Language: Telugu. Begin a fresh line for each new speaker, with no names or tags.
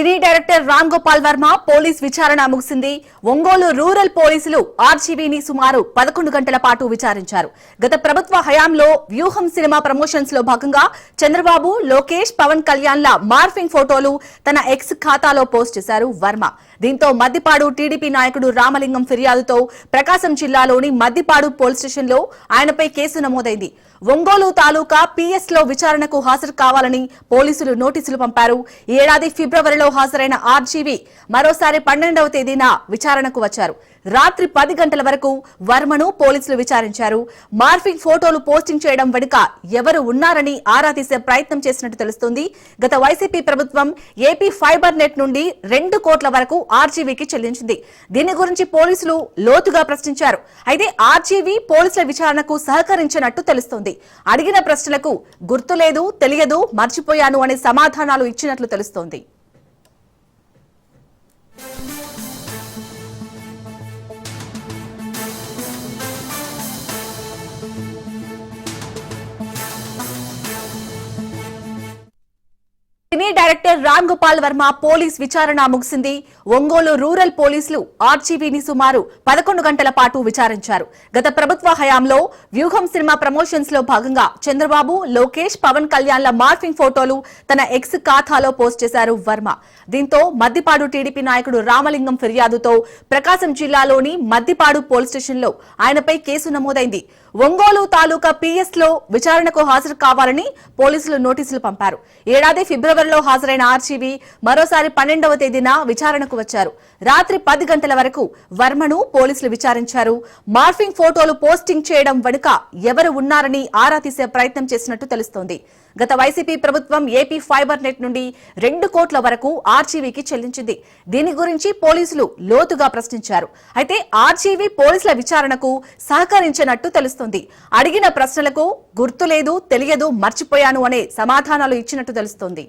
Cine director Ram Gopal Varma police విచారణ ముగిసింది. ఒంగోలు రూరల్ పోలీసులు ఆర్జీవీని సుమారు పదకొండు గంటల పాటు విచారించారు. గత ప్రభుత్వ హయాంలో వ్యూహం సినిమా ప్రమోషన్స్లో భాగంగా చంద్రబాబు లోకేష్ పవన్ కళ్యాణ్ల మార్ఫింగ్ ఫోటోలు తన ఎక్స్ ఖాతాలో పోస్ట్ చేశారు వర్మ. దీంతో మద్దిపాడు టీడీపీ నాయకుడు రామలింగం ఫిర్యాదుతో ప్రకాశం జిల్లాలోని మద్దిపాడు పోలీస్ స్టేషన్లో ఆయనపై కేసు నమోదైంది. ఒంగోలు తాలూకా పిఎస్లో విచారణకు హాజరు కావాలని పోలీసులు నోటీసులు పంపారు. ఈ ఏడాది ఫిబ్రవరిలో హాజరైన ఆర్జీవీ మరోసారి పన్నెండవ తేదీన విచారణకు వచ్చారు. రాత్రి పది గంటల వరకు వర్మను పోలీసులు విచారించారు. మార్ఫింగ్ ఫోటోలు పోస్టింగ్ చేయడం వెనుక ఎవరు ఉన్నారని ఆరా తీసే ప్రయత్నం చేసినట్టు తెలుస్తోంది. గత వైసీపీ ప్రభుత్వం ఏపీ ఫైబర్ నెట్ నుండి రెండు కోట్ల వరకు ఆర్జీవీకి చెల్లించింది. దీని గురించి పోలీసులు లోతుగా ప్రశ్నించారు. అయితే ఆర్జీవీ పోలీసుల విచారణకు సహకరించినట్టు తెలుస్తోంది. అడిగిన ప్రశ్నలకు గుర్తులేదు తెలియదు మర్చిపోయాను అనే సమాధానాలు ఇచ్చినట్లు తెలుస్తోంది. Cine director Ram Gopal Varma police విచారణ ముగిసింది. ఒంగోలు రూరల్ పోలీసులు ఆర్జీవీని సుమారు పదకొండు గంటల పాటు విచారించారు. గత ప్రభుత్వ హయాంలో వ్యూహం సినిమా ప్రమోషన్స్లో భాగంగా చంద్రబాబు లోకేష్ పవన్ కళ్యాణ్ల మార్ఫింగ్ ఫోటోలు తన ఎక్స్ ఖాతాలో పోస్ట్ చేశారు వర్మ. దీంతో మద్దిపాడు టీడీపీ నాయకుడు రామలింగం ఫిర్యాదుతో ప్రకాశం జిల్లాలోని మద్దిపాడు పోలీస్ స్టేషన్లో ఆయనపై కేసు నమోదైంది. ఒంగోలు తాలూకా పిఎస్లో విచారణకు హాజరు కావాలని పోలీసులు నోటీసులు పంపారు. ఏడాది ఫిబ్రవరిలో హాజరైన ఆర్జీవీ మరోసారి పన్నెండవ తేదీన విచారణకు వచ్చారు. రాత్రి పది గంటల వరకు వర్మను పోలీసులు విచారించారు. మార్ఫింగ్ ఫోటోలు పోస్టింగ్ చేయడం వెనుక ఎవరు ఉన్నారని ఆరా తీసే ప్రయత్నం చేసినట్టు తెలుస్తోంది. గత వైసీపీ ప్రభుత్వం ఏపీ ఫైబర్ నెట్ నుండి రెండు కోట్ల వరకు ఆర్జీవీకి చెల్లించింది. దీని గురించి పోలీసులు లోతుగా ప్రశ్నించారు. అయితే ఆర్జీవీ పోలీసుల విచారణకు సహకరించినట్టు తెలుస్తోంది. అడిగిన ప్రశ్నలకు గుర్తులేదు తెలియదు మర్చిపోయాను అనే సమాధానాలు ఇచ్చినట్టు తెలుస్తోంది.